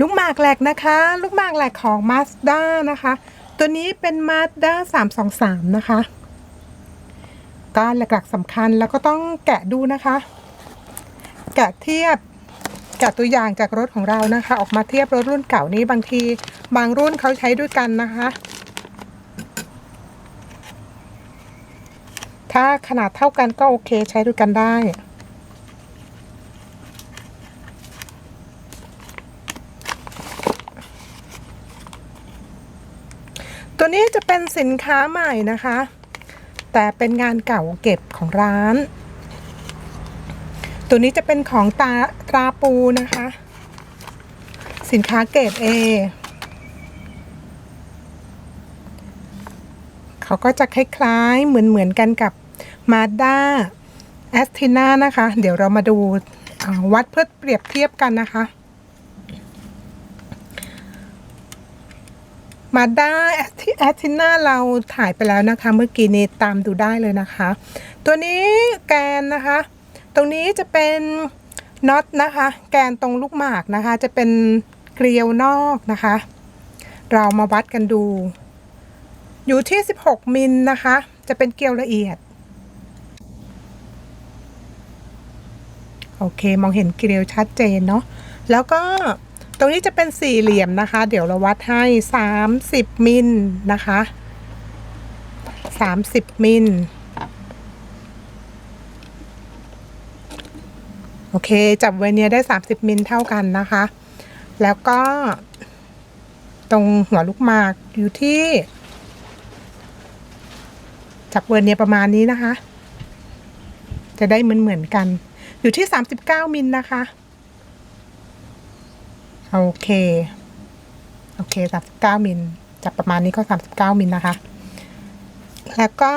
ลูกหมากแหลกนะคะ ลูกหมากแหลกของ Mazda นะคะ ตัวนี้เป็น Mazda 323 นะคะ ก็หลักๆสำคัญแล้วก็ต้องแกะดูนะคะ แกะเทียบแกะตัวอย่างจากรถของเรานะคะ ออกมาเทียบรถรุ่นเก่านี้บางทีบางรุ่นเขาใช้ด้วยกันนะคะ ถ้าขนาดเท่ากันก็โอเคใช้ด้วยกันได้ ตัวนี้จะเป็นสินค้าใหม่นะคะ แต่เป็นงานเก่าเก็บของร้าน ตัวนี้จะเป็นของตาตราปูนะคะ สินค้าเกรด A เขาก็จะคล้ายๆเหมือนๆกันกับ Mazda a s t i n a นะคะ เดี๋ยวเรามาดูวัดเพื่อเปรียบเทียบกันนะคะ มาด้าแอตติน่าเราถ่ายไปแล้วนะคะ เมื่อกี้นี้ตามดูได้เลยนะคะ ตัวนี้แกนนะคะ ตรงนี้จะเป็นน็อตนะคะ แกนตรงลูกหมากนะคะ จะเป็นเกลียวนอกนะคะ เรามาวัดกันดู อยู่ที่ 16 มิลนะคะ จะเป็นเกลียวละเอียด โอเค มองเห็นเกลียวชัดเจนเนาะแล้วก็ ตรงนี้จะเป็นสี่เหลี่ยมนะคะ เดี๋ยวเราวัดให้30มิลนะคะ30มิลโอเค จับเวเนียได้30มิลเท่ากันนะคะ แล้วก็ ตรงหัวลูกหมากอยู่ที่ จับเวอร์เนียประมาณนี้นะคะ จะได้เหมือนเหมือนกัน อยู่ที่39มิลนะคะ โอเค โอเค39มิลจับประมาณนี้ก็39มิลนะคะ แล้วก็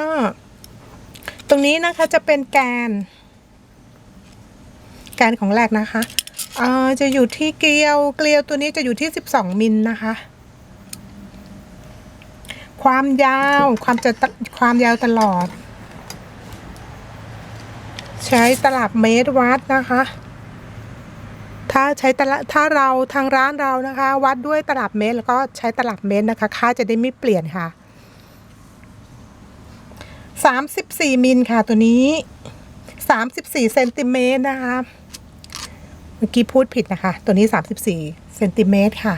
ตรงนี้นะคะจะเป็นแกน แกนของแรกนะคะเอ่อจะอยู่ที่เกลียวเกลียวตัวนี้จะอยู่ที่12มิลนะคะ ความยาวความจะความยาวตลอด ใช้ตลับเมตรวัดนะคะ ถ้าใช้ตลับถ้าเราทางร้านเรานะคะ วัดด้วยตลับเมตร แล้วก็ใช้ตลับเมตรนะคะ ค่าจะได้ไม่เปลี่ยนค่ะ 34มิลค่ะตัวนี้ 34เซนติเมตรนะคะ เมื่อกี้พูดผิดนะคะ ตัวนี้ 34เซนติเมตรค่ะ